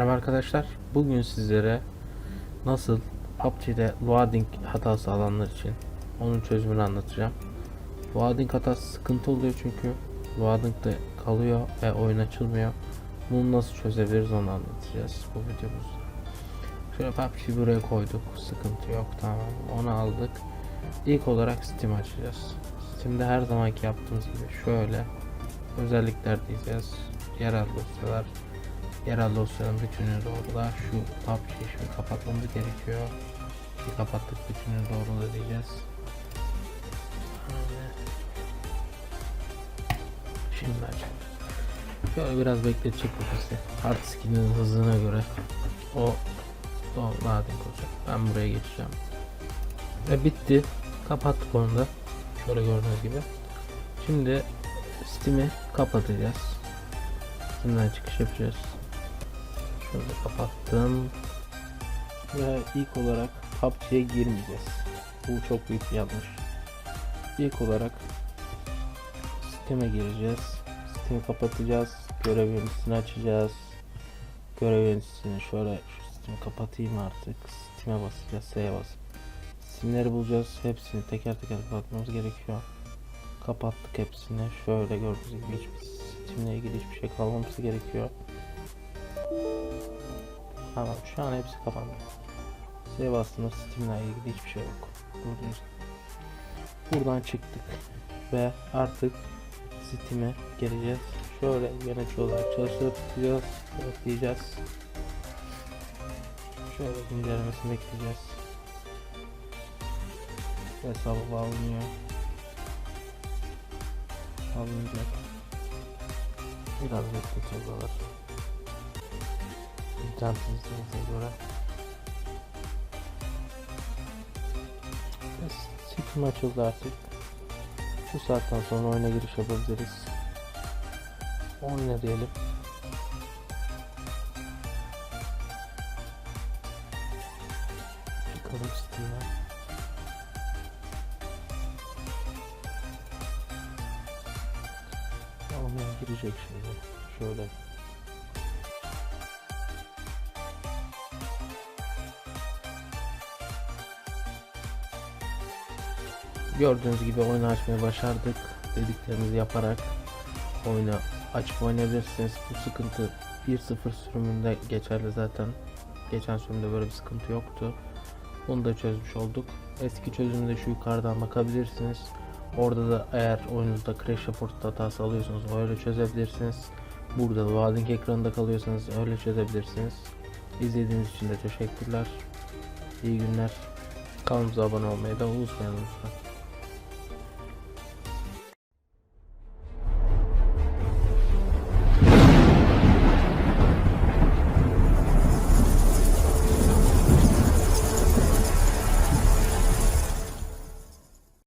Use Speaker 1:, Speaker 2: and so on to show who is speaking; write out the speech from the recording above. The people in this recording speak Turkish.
Speaker 1: Arkadaşlar bugün sizlere nasıl PUBG'de loading hatası alanlar için onun çözümünü anlatacağım. Loading hatası sıkıntı oluyor çünkü loading'de kalıyor ve oyun açılmıyor. Bunu nasıl çözebiliriz onu anlatacağız bu videomuzda. Şöyle PUBG'yi buraya koyduk. Sıkıntı yok tamam. Onu aldık. İlk olarak Steam açacağız. Steam'de her zamanki yaptığımız gibi şöyle özellikler diyeceğiz. Yerel dosyalar. Yerel dosyanın bütününü doğrula. Şu PUBG'yi şimdi kapatmamız gerekiyor. Bir kapattık bütününü doğrula diyeceğiz. Şimdi. Şöyle biraz bekletecek bu bizi. Hard skin'in hızına göre o Doğru lading olacak. Ben buraya geçeceğim. Ve bitti. Kapattık onu da. Şöyle gördüğünüz gibi. Şimdi Steam'i kapatacağız. Steam'den çıkış yapacağız. Şöyle kapattım. Ve ilk olarak PUBG'ye girmeyeceğiz. Bu çok büyük bir yanlış. İlk olarak Steam'e gireceğiz. Steam'i kapatacağız. Görev yöneticisini açacağız. Görev yöneticisini şöyle şu Steam'i kapatayım artık. Steam'e basacağız. S'ye basıp. Steam'leri bulacağız. Hepsini teker teker kapatmamız gerekiyor. Kapattık hepsini. Şöyle gördüğünüz gibi hiçbir Steam'le ilgili hiçbir şey kalmaması gerekiyor. Tamam şu an hepsi kapandı. S'ye bastığımda Steam'le ilgili hiçbir şey yok. Gördüğünüz. Buradan çıktık. Ve artık Steam'e geleceğiz. Şöyle yönetici olarak çalıştırıp tutacağız. Bekleyeceğiz. Şöyle güncellemesini bekleyeceğiz. Hesabı bağlanıyor. Alınacak. Biraz bekleyeceğiz İnternet hızınıza göre. Steam açıldı artık. Bu saatten sonra oyuna giriş yapabiliriz. 10 ne diyelim. Çıkalım Steam'e. Oyuna girecek şimdi. Şöyle. Gördüğünüz gibi oyunu açmayı başardık. Dediklerimizi yaparak oyunu açıp oynayabilirsiniz. Bu sıkıntı 1.0 sürümünde geçerli zaten. Geçen sürümde böyle bir sıkıntı yoktu. Bunu da çözmüş olduk. Eski çözümde şu yukarıdan bakabilirsiniz. Orada da eğer oyununuzda crash report hatası alıyorsanız öyle çözebilirsiniz. Burada loading ekranında kalıyorsanız öyle çözebilirsiniz. İzlediğiniz için de teşekkürler. İyi günler. Kanalımıza abone olmayı da unutmayın lütfen.